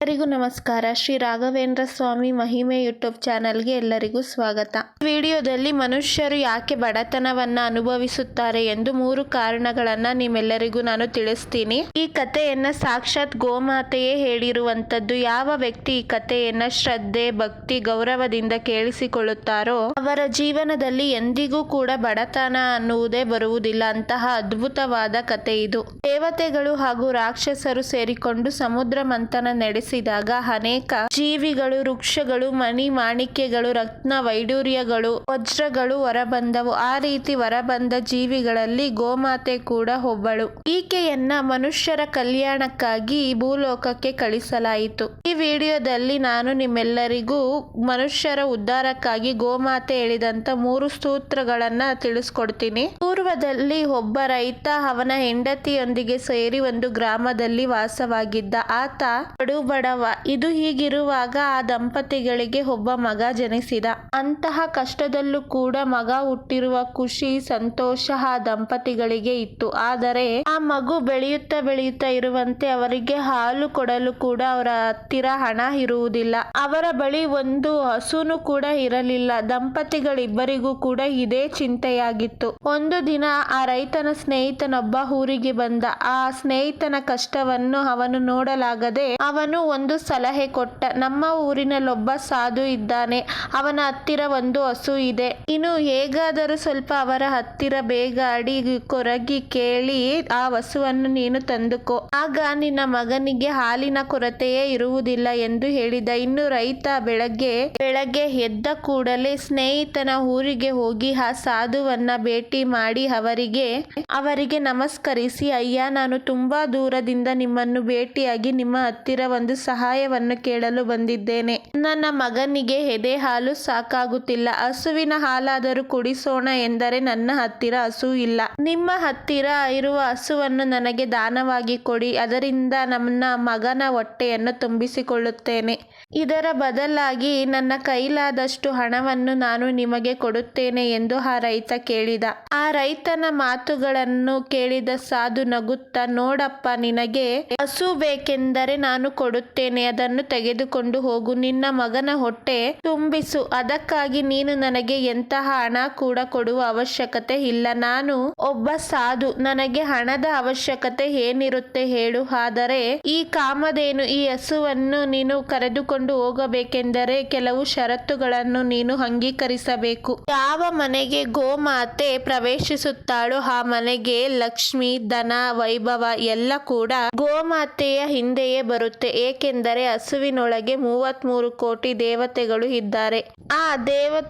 ಎಲ್ಲರಿಗೂ ನಮಸ್ಕಾರ. ಶ್ರೀ ರಾಘವೇಂದ್ರ ಸ್ವಾಮಿ ಮಹಿಮೆ ಯೂಟ್ಯೂಬ್ ಚಾನಲ್ಗೆ ಎಲ್ಲರಿಗೂ ಸ್ವಾಗತ. ವಿಡಿಯೋದಲ್ಲಿ ಮನುಷ್ಯರು ಯಾಕೆ ಬಡತನವನ್ನ ಅನುಭವಿಸುತ್ತಾರೆ ಎಂದು ಮೂರು ಕಾರಣಗಳನ್ನ ನಿಮ್ಮೆಲ್ಲರಿಗೂ ನಾನು ತಿಳಿಸ್ತೀನಿ. ಈ ಕಥೆಯನ್ನ ಸಾಕ್ಷಾತ್ ಗೋಮಾತೆಯೇ ಹೇಳಿರುವಂತದ್ದು ಯಾವ ವ್ಯಕ್ತಿ ಈ ಕಥೆಯನ್ನ ಶ್ರದ್ಧೆ, ಭಕ್ತಿ, ಗೌರವದಿಂದ ಕೇಳಿಸಿಕೊಳ್ಳುತ್ತಾರೋ ಅವರ ಜೀವನದಲ್ಲಿ ಎಂದಿಗೂ ಕೂಡ ಬಡತನ ಅನ್ನುವುದೇ ಬರುವುದಿಲ್ಲ. ಅಂತಹ ಅದ್ಭುತವಾದ ಕಥೆ ಇದು. ದೇವತೆಗಳು ಹಾಗೂ ರಾಕ್ಷಸರು ಸೇರಿಕೊಂಡು ಸಮುದ್ರ ಮಂಥನ ನಡೆಸಿದಾಗ ಅನೇಕ ಜೀವಿಗಳು, ವೃಕ್ಷಗಳು ಮಣಿ ಮಾಣಿಕ್ಯಗಳು, ರತ್ನ, ವೈಡೂರ್ಯಗಳು ವಜ್ರಗಳು ಹೊರಬಂದವು. ಆ ರೀತಿ ಹೊರಬಂದ ಜೀವಿಗಳಲ್ಲಿ ಗೋಮಾತೆ ಕೂಡ ಒಬ್ಬಳು. ಈಕೆಯನ್ನ ಮನುಷ್ಯರ ಕಲ್ಯಾಣಕ್ಕಾಗಿ ಭೂಲೋಕಕ್ಕೆ ಕಳಿಸಲಾಯಿತು. ಈ ವಿಡಿಯೋದಲ್ಲಿ ನಾನು ನಿಮ್ಮೆಲ್ಲರಿಗೂ ಮನುಷ್ಯರ ಉದ್ಧಾರಕ್ಕಾಗಿ ಗೋಮಾತೆ ಹೇಳಿದಂತ ಮೂರು ಸೂತ್ರಗಳನ್ನ ತಿಳಿಸ್ಕೊಡ್ತೀನಿ. ಪೂರ್ವದಲ್ಲಿ ಒಬ್ಬ ರೈತ ಅವನ ಹೆಂಡತಿಯೊಂದಿಗೆ ಸೇರಿ ಒಂದು ಗ್ರಾಮದಲ್ಲಿ ವಾಸವಾಗಿದ್ದ ಆತ ಬಡು ಬಡವ ಇದು ಹೀಗಿರುವಾಗ ಆ ದಂಪತಿಗಳಿಗೆ ಒಬ್ಬ ಮಗ ಜನಿಸಿದ. ಅಂತಹ ಕಷ್ಟದಲ್ಲೂ ಕೂಡ ಮಗ ಹುಟ್ಟಿರುವ ಖುಷಿ, ಸಂತೋಷ ಆ ದಂಪತಿಗಳಿಗೆ ಇತ್ತು. ಆದರೆ ಆ ಮಗು ಬೆಳೆಯುತ್ತಾ ಬೆಳೆಯುತ್ತಾ ಇರುವಂತೆ ಅವರಿಗೆ ಹಾಲು ಕೊಡಲು ಕೂಡ ಅವರ ಹತ್ತಿರ ಹಣ ಇರುವುದಿಲ್ಲ. ಅವರ ಬಳಿ ಒಂದು ಹಸುನು ಕೂಡ ಇರಲಿಲ್ಲ. ದಂಪತಿಗಳಿಬ್ಬರಿಗೂ ಕೂಡ ಇದೇ ಚಿಂತೆಯಾಗಿತ್ತು. ಒಂದು ದಿನ ಆ ರೈತನ ಸ್ನೇಹಿತನೊಬ್ಬ ಊರಿಗೆ ಬಂದ. ಆ ಸ್ನೇಹಿತನ ಕಷ್ಟವನ್ನು ಅವನು ನೋಡಲಾಗದೆ ಅವನು ಒಂದು ಸಲಹೆ ಕೊಟ್ಟ. ನಮ್ಮ ಊರಿನಲ್ಲೊಬ್ಬ ಸಾಧು ಇದ್ದಾನೆ. ಅವನ ಹತ್ತಿರ ಒಂದು ಹಸು ಇದೆ. ಇನ್ನು ಹೇಗಾದರೂ ಸ್ವಲ್ಪ ಅವರ ಹತ್ತಿರ ಬೇಗ ಅಡಿ ಕೊರಗಿ ಕೇಳಿ ಆ ಹಸುವನ್ನು ನೀನು ತಂದುಕೋ. ಆಗ ನಿನ್ನ ಮಗನಿಗೆ ಹಾಲಿನ ಕೊರತೆಯೇ ಇರುವುದಿಲ್ಲ ಎಂದು ಹೇಳಿದ. ಇನ್ನು ರೈತ ಬೆಳಗ್ಗೆ ಬೆಳಗ್ಗೆ ಎದ್ದ ಕೂಡಲೇ ಸ್ನೇಹಿತನ ಊರಿಗೆ ಹೋಗಿ ಆ ಸಾಧುವನ್ನ ಭೇಟಿ ಮಾಡಿ ಅವರಿಗೆ ಅವರಿಗೆ ನಮಸ್ಕರಿಸಿ, ಅಯ್ಯ, ನಾನು ತುಂಬಾ ದೂರದಿಂದ ನಿಮ್ಮನ್ನು ಭೇಟಿಯಾಗಿ ನಿಮ್ಮ ಹತ್ತಿರ ಒಂದು ಸಹಾಯವನ್ನು ಕೇಳಲು ಬಂದಿದ್ದೇನೆ. ನನ್ನ ಮಗನಿಗೆ ಎದೆ ಹಾಲು ಸಾಕಾಗುತ್ತಿಲ್ಲ. ಹಸುವಿನ ಹಾಲಾದರೂ ಕುಡಿಸೋಣ ಎಂದರೆ ನನ್ನ ಹತ್ತಿರ ಹಸು ಇಲ್ಲ. ನಿಮ್ಮ ಹತ್ತಿರ ಇರುವ ಹಸುವನ್ನು ನನಗೆ ದಾನವಾಗಿ ಕೊಡಿ, ಅದರಿಂದ ನನ್ನ ಮಗನ ಹೊಟ್ಟೆಯನ್ನು ತುಂಬಿಸಿಕೊಳ್ಳುತ್ತೇನೆ. ಇದರ ಬದಲಾಗಿ ನನ್ನ ಕೈಲಾದಷ್ಟು ಹಣವನ್ನು ನಾನು ನಿಮಗೆ ಕೊಡುತ್ತೇನೆ ಎಂದು ಆ ರೈತ ಕೇಳಿದ. ಆ ರೈತನ ಮಾತುಗಳನ್ನು ಕೇಳಿದ ಸಾಧು ನಗುತ್ತಾ, ನೋಡಪ್ಪ, ನಿನಗೆ ಹಸು ಬೇಕೆಂದರೆ ನಾನು ಕೊಡುತ್ತೇನೆ, ಅದನ್ನು ತೆಗೆದುಕೊಂಡು ಹೋಗು, ನಿನ್ನ ಮಗನ ಹೊಟ್ಟೆ ತುಂಬಿಸು, ಅದಕ್ಕಾಗಿ ನೀನು ನನಗೆ ಎಂತಹ ಹಣ ಕೂಡ ಕೊಡುವ ಅವಶ್ಯಕತೆ ಇಲ್ಲ. ನಾನು ಒಬ್ಬ ಸಾಧು. ನನಗೆ ಹಣದ ಅವಶ್ಯಕತೆ ಏನಿರುತ್ತೆ ಹೇಳು. ಆದರೆ ಈ ಕಾಮಧೇನು, ಈ ಹಸುವನ್ನು ನೀನು ಕರೆದುಕೊಂಡು ಹೋಗಬೇಕೆಂದರೆ ಕೆಲವು ಷರತ್ತುಗಳನ್ನು ನೀನು ಅಂಗೀಕರಿಸಬೇಕು. ಯಾವ ಮನೆಗೆ ಗೋಮಾತೆ ಪ್ರವೇಶಿಸುತ್ತಾಳೋ, ಆ ಮನೆಗೆ ಲಕ್ಷ್ಮಿ ಧನ ವೈಭವ ಎಲ್ಲ ಕೂಡ ಗೋಮಾತೆಯ ಹಿಂದೆಯೇ ಬರುತ್ತೆ. ಏಕೆಂದರೆ ಹಸುವಿನೊಳಗೆ ಮೂವತ್ಮೂರು ಕೋಟಿ ದೇವತೆಗಳು ಇದ್ದಾರೆ. ಆ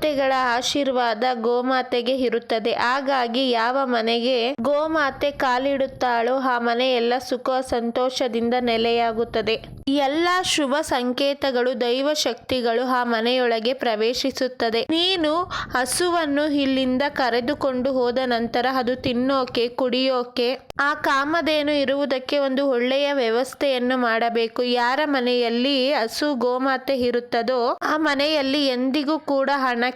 ದೇವತೆಗಳ ಆಶೀರ್ವಾದ ಗೋಮಾತೆಗೆ ಇರುತ್ತದೆ. ಹಾಗಾಗಿ ಯಾವ ಮನೆಗೆ ಗೋಮಾತೆ ಕಾಲಿಡುತ್ತಾಳೋ ಆ ಮನೆ ಎಲ್ಲ ಸುಖ ಸಂತೋಷದಿಂದ ನೆಲೆಯಾಗುತ್ತದೆ. ಎಲ್ಲ ಶುಭ ಸಂಕೇತಗಳು, ದೈವ ಶಕ್ತಿಗಳು ಆ ಮನೆಯೊಳಗೆ ಪ್ರವೇಶಿಸುತ್ತದೆ. ನೀನು ಹಸುವನ್ನು ಇಲ್ಲಿಂದ ಕರೆದುಕೊಂಡು ಹೋದ ನಂತರ ಅದು ತಿನ್ನೋಕೆ, ಕುಡಿಯೋಕೆ, ಆ ಕಾಮಧೇನು ಇರುವುದಕ್ಕೆ ಒಂದು ಒಳ್ಳೆಯ ವ್ಯವಸ್ಥೆಯನ್ನು ಮಾಡಬೇಕು. ಯಾರ ಮನೆಯಲ್ಲಿ ಹಸು ಗೋಮಾತೆ ಇರುತ್ತದೋ ಆ ಮನೆಯಲ್ಲಿ ಎಂದಿಗೂ ಕೂಡ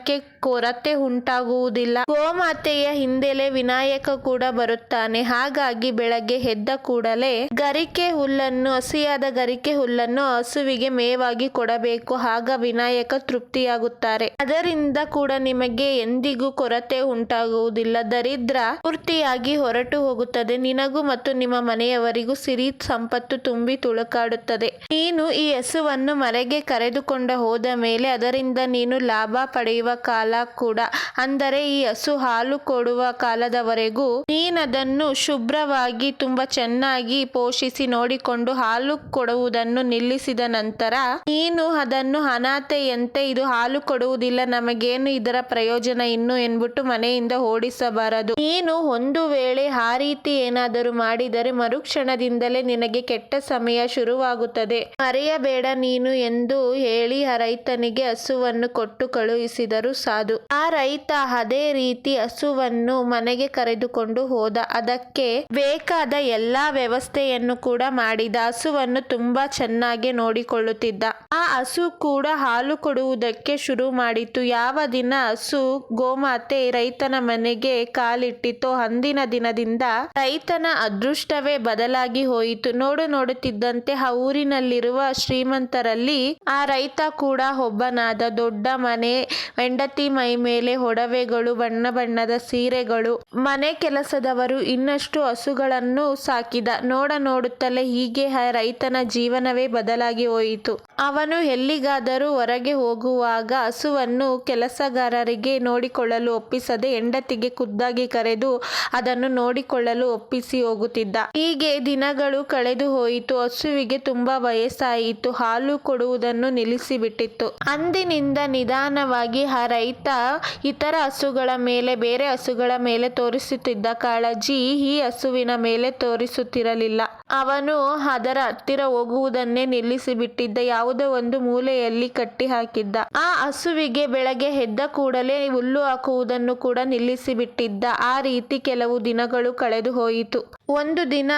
کے ಕೊರತೆ ಉಂಟಾಗುವುದಿಲ್ಲ. ಗೋಮಾತೆಯ ಹಿಂದೆಲೆ ವಿನಾಯಕ ಕೂಡ ಬರುತ್ತಾನೆ. ಹಾಗಾಗಿ ಬೆಳಗ್ಗೆ ಎದ್ದ ಕೂಡಲೇ ಗರಿಕೆ ಹುಲ್ಲನ್ನು, ಹಸಿಯಾದ ಗರಿಕೆ ಹುಲ್ಲನ್ನು ಹಸುವಿಗೆ ಮೇವಾಗಿ ಕೊಡಬೇಕು. ಆಗ ವಿನಾಯಕ ತೃಪ್ತಿಯಾಗುತ್ತಾರೆ. ಅದರಿಂದ ಕೂಡ ನಿಮಗೆ ಎಂದಿಗೂ ಕೊರತೆ ಉಂಟಾಗುವುದಿಲ್ಲ. ದರಿದ್ರ ಪೂರ್ತಿಯಾಗಿ ಹೊರಟು ಹೋಗುತ್ತದೆ. ನಿನಗೂ ಮತ್ತು ನಿಮ್ಮ ಮನೆಯವರಿಗೂ ಸಿರಿ ಸಂಪತ್ತು ತುಂಬಿ ತುಳುಕಾಡುತ್ತದೆ. ನೀನು ಈ ಹಸುವನ್ನು ಮರೆಗೆ ಕರೆದುಕೊಂಡ ಹೋದ ಮೇಲೆ ಅದರಿಂದ ನೀನು ಲಾಭ ಪಡೆಯುವ ಕಾಲ ಕೂಡ. ಅಂದರೆ ಈ ಹಸು ಹಾಲು ಕೊಡುವ ಕಾಲದವರೆಗೂ ನೀನದನ್ನು ಶುಭ್ರವಾಗಿ ತುಂಬಾ ಚೆನ್ನಾಗಿ ಪೋಷಿಸಿ ನೋಡಿಕೊಂಡು ಹಾಲು ಕೊಡುವುದನ್ನು ನಿಲ್ಲಿಸಿದ ನಂತರ ನೀನು ಅದನ್ನು ಅನಾಥೆಯಂತೆ ಇದು ಹಾಲು ಕೊಡುವುದಿಲ್ಲ, ನಮಗೇನು ಇದರ ಪ್ರಯೋಜನ ಇನ್ನು ಎಂದ್ಬಿಟ್ಟು ಮನೆಯಿಂದ ಓಡಿಸಬಾರದು. ನೀನು ಒಂದು ವೇಳೆ ಆ ರೀತಿ ಏನಾದರೂ ಮಾಡಿದರೆ ಮರುಕ್ಷಣದಿಂದಲೇ ನಿನಗೆ ಕೆಟ್ಟ ಸಮಯ ಶುರುವಾಗುತ್ತದೆ. ಮರೆಯಬೇಡ ನೀನು ಎಂದು ಹೇಳಿ ಆ ರೈತನಿಗೆ ಹಸುವನ್ನು ಕೊಟ್ಟು ಕಳುಹಿಸಿದರು. ಸಾಧು ಆ ರೈತ ಅದೇ ರೀತಿ ಹಸುವನ್ನು ಮನೆಗೆ ಕರೆದುಕೊಂಡು ಹೋದ. ಅದಕ್ಕೆ ಬೇಕಾದ ಎಲ್ಲಾ ವ್ಯವಸ್ಥೆಯನ್ನು ಕೂಡ ಮಾಡಿದ. ಹಸುವನ್ನು ತುಂಬಾ ಚೆನ್ನಾಗಿ ನೋಡಿಕೊಳ್ಳುತ್ತಿದ್ದ. ಆ ಹಸು ಕೂಡ ಹಾಲು ಕೊಡುವುದಕ್ಕೆ ಶುರು ಮಾಡಿತು ಯಾವ ದಿನ ಹಸು ಗೋಮಾತೆ ರೈತನ ಮನೆಗೆ ಕಾಲಿಟ್ಟಿತೋ ಅಂದಿನ ದಿನದಿಂದ ರೈತನ ಅದೃಷ್ಟವೇ ಬದಲಾಗಿ ಹೋಯಿತು. ನೋಡು ನೋಡುತ್ತಿದ್ದಂತೆ ಆ ಊರಿನಲ್ಲಿರುವ ಶ್ರೀಮಂತರಲ್ಲಿ ಆ ರೈತ ಕೂಡ ಒಬ್ಬನಾದ. ದೊಡ್ಡ ಮನೆ, ಹೆಂಡತಿ ಮೈ ಮೇಲೆ ಒಡವೆಗಳು, ಬಣ್ಣ ಬಣ್ಣದ ಸೀರೆಗಳು. ಮನೆ ಕೆಲಸದವರು ಇನ್ನಷ್ಟು ಹಸುಗಳನ್ನು ಸಾಕಿದ. ನೋಡ ನೋಡುತ್ತಲೇ ಹೀಗೆ ರೈತನ ಜೀವನವೇ ಬದಲಾಗಿ ಹೋಯಿತು. ಅವನು ಎಲ್ಲಿಗಾದರೂ ಹೊರಗೆ ಹೋಗುವಾಗ ಹಸುವನ್ನು ಕೆಲಸಗಾರರಿಗೆ ನೋಡಿಕೊಳ್ಳಲು ಒಪ್ಪಿಸದೆ ಹೆಂಡತಿಗೆ ಖುದ್ದಾಗಿ ಕರೆದು ಅದನ್ನು ನೋಡಿಕೊಳ್ಳಲು ಒಪ್ಪಿಸಿ ಹೋಗುತ್ತಿದ್ದ. ಹೀಗೆ ದಿನಗಳು ಕಳೆದು ಹೋಯಿತು. ಹಸುವಿಗೆ ತುಂಬಾ ವಯಸ್ಸಾಯಿತು. ಹಾಲು ಕೊಡುವುದನ್ನು ನಿಲ್ಲಿಸಿಬಿಟ್ಟಿತ್ತು. ಅಂದಿನಿಂದ ನಿಧಾನವಾಗಿ ಆ ರೈತ ಇತರ ಹಸುಗಳ ಮೇಲೆ, ಬೇರೆ ಹಸುಗಳ ಮೇಲೆ ತೋರಿಸುತ್ತಿದ್ದ ಕಾಳಜಿ ಈ ಹಸುವಿನ ಮೇಲೆ ತೋರಿಸುತ್ತಿರಲಿಲ್ಲ. ಅವನು ಅದರ ಹತ್ತಿರ ಹೋಗುವುದನ್ನೇ ನಿಲ್ಲಿಸಿಬಿಟ್ಟಿದ್ದ, ಯಾವುದೋ ಒಂದು ಮೂಲೆಯಲ್ಲಿ ಕಟ್ಟಿ ಹಾಕಿದ್ದ ಆ ಹಸುವಿಗೆ ಬೆಳಗ್ಗೆ ಎದ್ದ ಕೂಡಲೇ ಹುಲ್ಲು ಹಾಕುವುದನ್ನು ಕೂಡ ನಿಲ್ಲಿಸಿಬಿಟ್ಟಿದ್ದ. ಆ ರೀತಿ ಕೆಲವು ದಿನಗಳು ಕಳೆದು ಹೋಯಿತು. ಒಂದು ದಿನ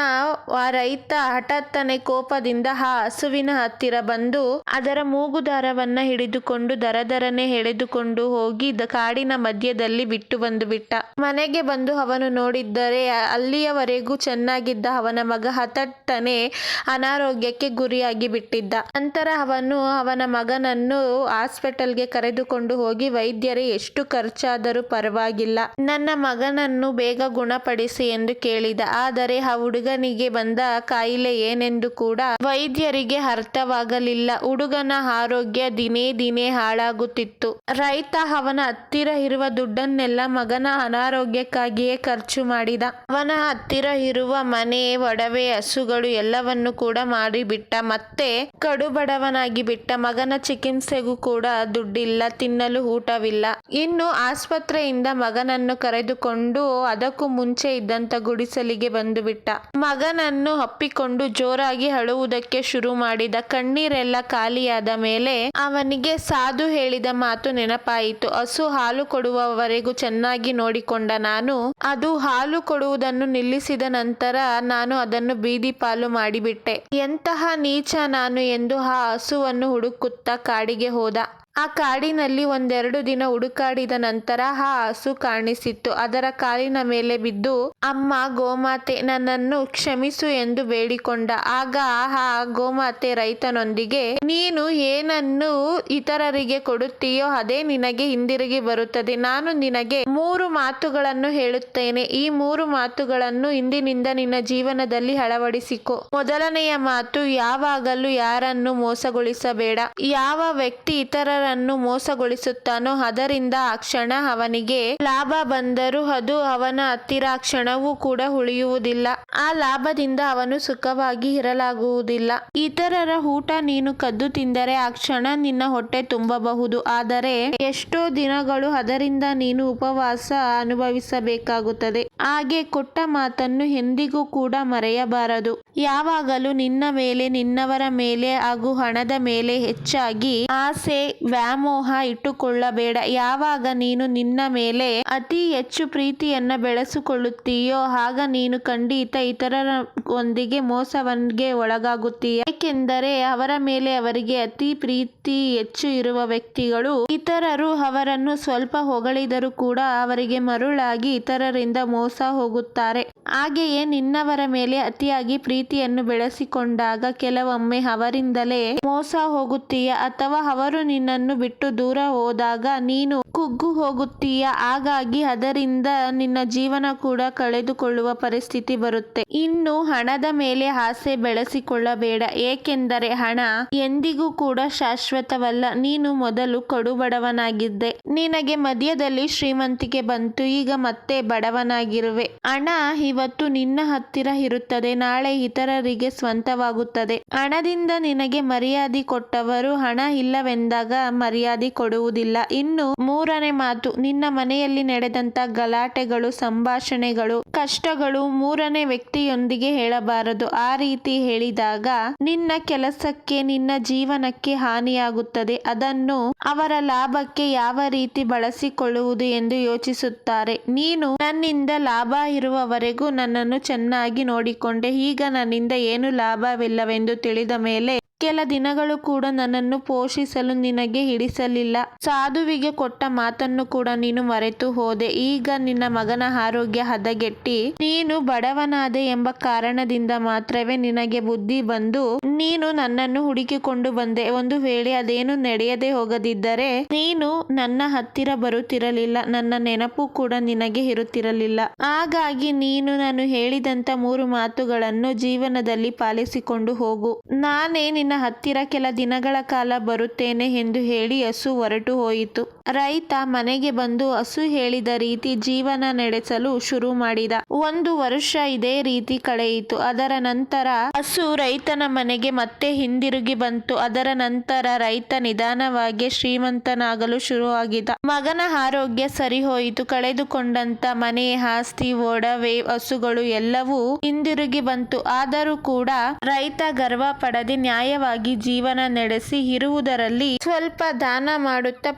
ಆ ರೈತ ಹಠಾತ್ತನೆ ಕೋಪದಿಂದ ಆ ಹಸುವಿನ ಹತ್ತಿರ ಬಂದು ಅದರ ಮೂಗುದಾರವನ್ನ ಹಿಡಿದುಕೊಂಡು ದರದರನೆ ಎಳೆದುಕೊಂಡು ಹೋಗಿ ದ- ಕಾಡಿನ ಮಧ್ಯದಲ್ಲಿ ಬಿಟ್ಟು ಬಂದು ಬಿಟ್ಟ. ಮನೆಗೆ ಬಂದು ಅವನು ನೋಡಿದ್ದರೆ ಅಲ್ಲಿಯವರೆಗೂ ಚೆನ್ನಾಗಿದ್ದ ಅವನ ಮಗ ಹತಟ್ಟನೆ ಅನಾರೋಗ್ಯಕ್ಕೆ ಗುರಿಯಾಗಿ ಬಿಟ್ಟಿದ್ದ. ನಂತರ ಅವನು ಅವನ ಮಗನನ್ನು ಹಾಸ್ಪಿಟಲ್ಗೆ ಕರೆದುಕೊಂಡು ಹೋಗಿ, ವೈದ್ಯರೇ, ಎಷ್ಟು ಖರ್ಚಾದರೂ ಪರವಾಗಿಲ್ಲ. ನನ್ನ ಮಗನನ್ನು ಬೇಗ ಗುಣಪಡಿಸಿ ಎಂದು ಕೇಳಿದ. ಆದರೆ ಆ ಹುಡುಗನಿಗೆ ಬಂದ ಕಾಯಿಲೆ ಏನೆಂದು ಕೂಡ ವೈದ್ಯರಿಗೆ ಅರ್ಥವಾಗಲಿಲ್ಲ. ಹುಡುಗನ ಆರೋಗ್ಯ ದಿನೇ ದಿನೇ ಹಾಳಾಗುತ್ತಿತ್ತು. ರೈತ ಅವನ ಹತ್ತಿರ ಇರುವ ದುಡ್ಡನ್ನೆಲ್ಲ ಮಗನ ಅನಾರೋಗ್ಯಕ್ಕಾಗಿಯೇ ಖರ್ಚು ಮಾಡಿದ. ಅವನ ಹತ್ತಿರ ಇರುವ ಮನೆ, ಒಡವೆ, ಹಸುಗಳು ಎಲ್ಲವನ್ನು ಕೂಡ ಮಾಡಿಬಿಟ್ಟ. ಮತ್ತೆ ಕಡುಬಡವನಾಗಿ ಬಿಟ್ಟ ಮಗನ ಚಿಕಿತ್ಸೆಗೂ ಕೂಡ ದುಡ್ಡಿಲ್ಲ, ತಿನ್ನಲು ಊಟವಿಲ್ಲ. ಇನ್ನು ಆಸ್ಪತ್ರೆಯಿಂದ ಮಗನನ್ನು ಕರೆದುಕೊಂಡು ಅದಕ್ಕೂ ಮುಂಚೆ ಇದ್ದಂತ ಗುಡಿಸಲಿಗೆ ಬಂದು ಬಿಟ್ಟ ಮಗನನ್ನು ಅಪ್ಪಿಕೊಂಡು ಜೋರಾಗಿ ಅಳುವುದಕ್ಕೆ ಶುರು ಮಾಡಿದ. ಕಣ್ಣೀರೆಲ್ಲ ಖಾಲಿಯಾದ ಮೇಲೆ ಅವನಿಗೆ ಸಾಧು ಹೇಳಿದ ಮಾತು ನೆನಪಾಯಿತು. ಹಸು ಹಾಲು ಕೊಡುವವರೆಗೂ ಚೆನ್ನಾಗಿ ನೋಡಿಕೊಂಡ ನಾನು, ಅದು ಹಾಲು ಕೊಡುವುದನ್ನು ನಿಲ್ಲಿಸಿದ ನಂತರ ನಾನು ಅದನ್ನು ಬೀದಿ ಪಾಲು ಮಾಡಿಬಿಟ್ಟೆ. ಎಂತಹ ನೀಚ ನಾನು ಎಂದು ಆ ಹಸುವನ್ನು ಹುಡುಕುತ್ತಾ ಕಾಡಿಗೆ ಹೋದ. ಆ ಕಾಡಿನಲ್ಲಿ ಒಂದೆರಡು ದಿನ ಹುಡುಕಾಡಿದ ನಂತರ ಆ ಹಸು ಕಾಣಿಸಿತ್ತು. ಅದರ ಕಾಲಿನ ಮೇಲೆ ಬಿದ್ದು, ಅಮ್ಮ, ಗೋಮಾತೆ, ನನ್ನನ್ನು ಕ್ಷಮಿಸು ಎಂದು ಬೇಡಿಕೊಂಡ. ಆಗ ಆ ಗೋಮಾತೆ ರೈತನೊಂದಿಗೆ, ನೀನು ಏನನ್ನು ಇತರರಿಗೆ ಕೊಡುತ್ತೀಯೋ ಅದೇ ನಿನಗೆ ಹಿಂದಿರುಗಿ ಬರುತ್ತದೆ. ನಾನು ನಿನಗೆ ಮೂರು ಮಾತುಗಳನ್ನು ಹೇಳುತ್ತೇನೆ. ಈ ಮೂರು ಮಾತುಗಳನ್ನು ಇಂದಿನಿಂದ ನಿನ್ನ ಜೀವನದಲ್ಲಿ ಅಳವಡಿಸಿಕೊ. ಮೊದಲನೆಯ ಮಾತು, ಯಾವಾಗಲೂ ಯಾರನ್ನು ಮೋಸಗೊಳಿಸಬೇಡ. ಯಾವ ವ್ಯಕ್ತಿ ಇತರರನ್ನು ಮೋಸಗೊಳಿಸುತ್ತಾನೋ, ಅದರಿಂದ ಆ ಕ್ಷಣ ಅವನಿಗೆ ಲಾಭ ಬಂದರೂ ಅದು ಅವನ ಹತ್ತಿರ ಕ್ಷಣವೂ ಕೂಡ ಉಳಿಯುವುದಿಲ್ಲ. ಆ ಲಾಭದಿಂದ ಅವನು ಸುಖವಾಗಿ ಇರಲಾಗುವುದಿಲ್ಲ. ಇತರರ ಊಟ ನೀನು ಕದ್ದು ತಿಂದರೆ ಆ ಕ್ಷಣ ನಿನ್ನ ಹೊಟ್ಟೆ ತುಂಬಬಹುದು. ಆದರೆ ಎಷ್ಟೋ ದಿನಗಳು ಅದರಿಂದ ನೀನು ಉಪವಾಸ ಅನುಭವಿಸಬೇಕಾಗುತ್ತದೆ. ಹಾಗೆ ಕೊಟ್ಟ ಮಾತನ್ನು ಎಂದಿಗೂ ಕೂಡ ಮರೆಯಬಾರದು. ಯಾವಾಗಲೂ ನಿನ್ನ ಮೇಲೆ, ನಿನ್ನವರ ಮೇಲೆ ಹಾಗೂ ಹಣದ ಮೇಲೆ ಹೆಚ್ಚಾಗಿ ಆಸೆ ವ್ಯಾಮೋಹ ಇಟ್ಟುಕೊಳ್ಳಬೇಡ. ಯಾವಾಗ ನೀನು ನಿನ್ನ ಮೇಲೆ ಅತಿ ಹೆಚ್ಚು ಪ್ರೀತಿಯನ್ನ ಬೆಳೆಸಿಕೊಳ್ಳುತ್ತೀಯೋ, ಆಗ ನೀನು ಖಂಡಿತ ಇತರರೊಂದಿಗೆ ಮೋಸವನ್ಗೆ ಒಳಗಾಗುತ್ತೀಯ. ಏಕೆಂದರೆ ಅವರ ಮೇಲೆ ಅವರಿಗೆ ಅತಿ ಪ್ರೀತಿ ಹೆಚ್ಚು ಇರುವ ವ್ಯಕ್ತಿಗಳು ಇತರರು ಅವರನ್ನು ಸ್ವಲ್ಪ ಹೊಗಳಿದರೂ ಕೂಡ ಅವರಿಗೆ ಮರುಳಾಗಿ ಇತರರಿಂದ ಮೋಸ ಹೋಗುತ್ತಾರೆ. ಹಾಗೆಯೇ ನಿನ್ನವರ ಮೇಲೆ ಅತಿಯಾಗಿ ಪ್ರೀತಿಯನ್ನು ಬೆಳೆಸಿಕೊಂಡಾಗ ಕೆಲವೊಮ್ಮೆ ಅವರಿಂದಲೇ ಮೋಸ ಹೋಗುತ್ತೀಯ. ಅಥವಾ ಅವರು ನಿನ್ನನ್ನು ಬಿಟ್ಟು ದೂರ ಹೋದಾಗ ನೀನು ಕುಗ್ಗು ಹೋಗುತ್ತೀಯ. ಹಾಗಾಗಿ ಅದರಿಂದ ನಿನ್ನ ಜೀವನ ಕೂಡ ಕಳೆದುಕೊಳ್ಳುವ ಪರಿಸ್ಥಿತಿ ಬರುತ್ತೆ. ಇನ್ನು ಹಣದ ಮೇಲೆ ಆಸೆ ಬೆಳೆಸಿಕೊಳ್ಳಬೇಡ. ಏಕೆಂದರೆ ಹಣ ಎಂದಿಗೂ ಕೂಡ ಶಾಶ್ವತವಲ್ಲ. ನೀನು ಮೊದಲು ಕಡುಬಡವನಾಗಿದ್ದೆ. ನಿನಗೆ ಮಧ್ಯದಲ್ಲಿ ಶ್ರೀಮಂತಿಕೆ ಬಂತು. ಈಗ ಮತ್ತೆ ಬಡವನಾಗಿರುವೆ. ಹಣ ಇವತ್ತು ನಿನ್ನ ಹತ್ತಿರ ಇರುತ್ತದೆ. ನಾಳೆ ಇತರರಿಗೆ ಸ್ವಂತವಾಗುತ್ತದೆ. ಹಣದಿಂದ ನಿನಗೆ ಮರ್ಯಾದೆ ಕೊಟ್ಟವರು ಹಣ ಇಲ್ಲವೆಂದಾಗ ಮರ್ಯಾದೆ ಕೊಡುವುದಿಲ್ಲ. ಇನ್ನು ಮೂರನೇ ಮಾತು, ನಿನ್ನ ಮನೆಯಲ್ಲಿ ನಡೆದಂತ ಗಲಾಟೆಗಳು, ಸಂಭಾಷಣೆಗಳು, ಕಷ್ಟಗಳು ಮೂರನೇ ವ್ಯಕ್ತಿಯೊಂದಿಗೆ ಹೇಳಬಾರದು. ಆ ರೀತಿ ಹೇಳಿದಾಗ ನಿನ್ನ ಕೆಲಸಕ್ಕೆ, ನಿನ್ನ ಜೀವನಕ್ಕೆ ಹಾನಿಯಾಗುತ್ತದೆ. ಅದನ್ನು ಅವರ ಲಾಭಕ್ಕೆ ಯಾವ ರೀತಿ ಬಳಸಿಕೊಳ್ಳುವುದು ಎಂದು ಯೋಚಿಸುತ್ತಾರೆ. ನೀನು ನನ್ನಿಂದ ಲಾಭ ಇರುವವರೆಗೂ ನನ್ನನ್ನು ಚೆನ್ನಾಗಿ ನೋಡಿಕೊಂಡೆ. ಈಗ ನನ್ನಿಂದ ಏನು ಲಾಭವಿಲ್ಲವೆಂದು ತಿಳಿದ ಮೇಲೆ ಕೆಲ ದಿನಗಳು ಕೂಡ ನನ್ನನ್ನು ಪೋಷಿಸಲು ನಿನಗೆ ಹಿಡಿಸಲಿಲ್ಲ. ಸಾಧುವಿಗೆ ಕೊಟ್ಟ ಮಾತನ್ನು ಕೂಡ ನೀನು ಮರೆತು ಹೋದೆ. ಈಗ ನಿನ್ನ ಮಗನ ಆರೋಗ್ಯ ಹದಗೆಟ್ಟಿ. ನೀನು ಬಡವನಾದೆ ಎಂಬ ಕಾರಣದಿಂದ ಮಾತ್ರವೇ ನಿನಗೆ ಬುದ್ಧಿ ಬಂದು ನೀನು ನನ್ನನ್ನು ಹುಡುಕಿಕೊಂಡು ಬಂದೆ. ಒಂದು ವೇಳೆ ಅದೇನು ನಡೆಯದೆ ಹೋಗದಿದ್ದರೆ ನೀನು ನನ್ನ ಹತ್ತಿರ ಬರುತ್ತಿರಲಿಲ್ಲ. ನನ್ನ ನೆನಪು ಕೂಡ ನಿನಗೆ ಇರುತ್ತಿರಲಿಲ್ಲ. ಹಾಗಾಗಿ ನೀನು ನಾನು ಹೇಳಿದಂತ ಮೂರು ಮಾತುಗಳನ್ನು ಜೀವನದಲ್ಲಿ ಪಾಲಿಸಿಕೊಂಡು ಹೋಗು. ನಾನೇ ನಿನ್ನ ಹತ್ತಿರ ಕೆಲ ದಿನಗಳ ಕಾಲ ಬರುತ್ತೇನೆ ಎಂದು ಹೇಳಿ ಹಸು ಹೊರಟು ಹೋಯಿತು ರೈತ ಮನೆಗೆ ಬಂದು ಹಸು ಹೇಳಿದ ರೀತಿ ಜೀವನ ನಡೆಸಲು ಶುರು ಮಾಡಿದ. ಒಂದು ವರ್ಷ ಇದೇ ರೀತಿ ಕಳೆಯಿತು. ಅದರ ನಂತರ ಹಸು ರೈತನ ಮನೆಗೆ ಮತ್ತೆ ಹಿಂದಿರುಗಿ ಬಂತು. ಅದರ ನಂತರ ರೈತ ನಿಧಾನವಾಗಿ ಶ್ರೀಮಂತನಾಗಲು ಶುರುವಾಗಿದ್ದ. ಮಗನ ಆರೋಗ್ಯ ಸರಿ ಹೋಯಿತು. ಕಳೆದುಕೊಂಡಂತ ಮನೆ, ಆಸ್ತಿ, ಒಡವೆ, ಹಸುಗಳು ಎಲ್ಲವೂ ಹಿಂದಿರುಗಿ ಬಂತು. ಆದರೂ ಕೂಡ ರೈತ ಗರ್ವ ಪಡದೆ ನ್ಯಾಯವಾಗಿ ಜೀವನ ನಡೆಸಿ ಇರುವುದರಲ್ಲಿ ಸ್ವಲ್ಪ ದಾನ ಮಾಡುತ್ತಾ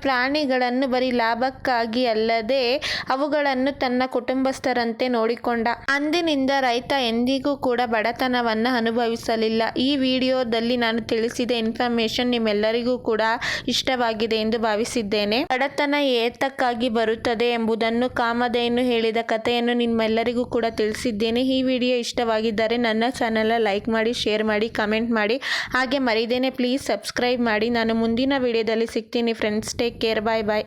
ಪ್ರಾಣಿಗಳನ್ನು ಬರೀ ಲಾಭಕ್ಕಾಗಿ ಅಲ್ಲದೆ ಅವುಗಳನ್ನು ತನ್ನ ಕುಟುಂಬಸ್ಥರಂತೆ ನೋಡಿಕೊಂಡ. ಅಂದಿನಿಂದ ರೈತ ಎಂದಿಗೂ ಕೂಡ ಬಡತನವನ್ನು ಅನುಭವಿಸಲಿಲ್ಲ. ಈ ವಿಡಿಯೋದಲ್ಲಿ ನಾನು ತಿಳಿಸಿದ ಇನ್ಫಾರ್ಮೇಶನ್ ನಿಮ್ಮೆಲ್ಲರಿಗೂ ಕೂಡ ಇಷ್ಟವಾಗಿದೆ ಎಂದು ಭಾವಿಸಿದ್ದೇನೆ. ಬಡತನ ಏತಕ್ಕಾಗಿ ಬರುತ್ತದೆ ಎಂಬುದನ್ನು ಕಾಮಧೇನು ಹೇಳಿದ ಕಥೆಯನ್ನು ನಿಮ್ಮೆಲ್ಲರಿಗೂ ಕೂಡ ತಿಳಿಸಿದ್ದೇನೆ. ಈ ವಿಡಿಯೋ ಇಷ್ಟವಾಗಿದ್ದರೆ ನನ್ನ ಚಾನೆಲ್ ಲೈಕ್ ಮಾಡಿ, ಶೇರ್ ಮಾಡಿ, ಕಮೆಂಟ್ ಮಾಡಿ. ಹಾಗೆ ಮರಿದೇನೆ, ಪ್ಲೀಸ್ ಸಬ್ಸ್ಕ್ರೈಬ್ ಮಾಡಿ. ನಾನು ಮುಂದಿನ ವಿಡಿಯೋದಲ್ಲಿ ಸಿಗ್ತೀನಿ. Friends, take care. Bye. Bye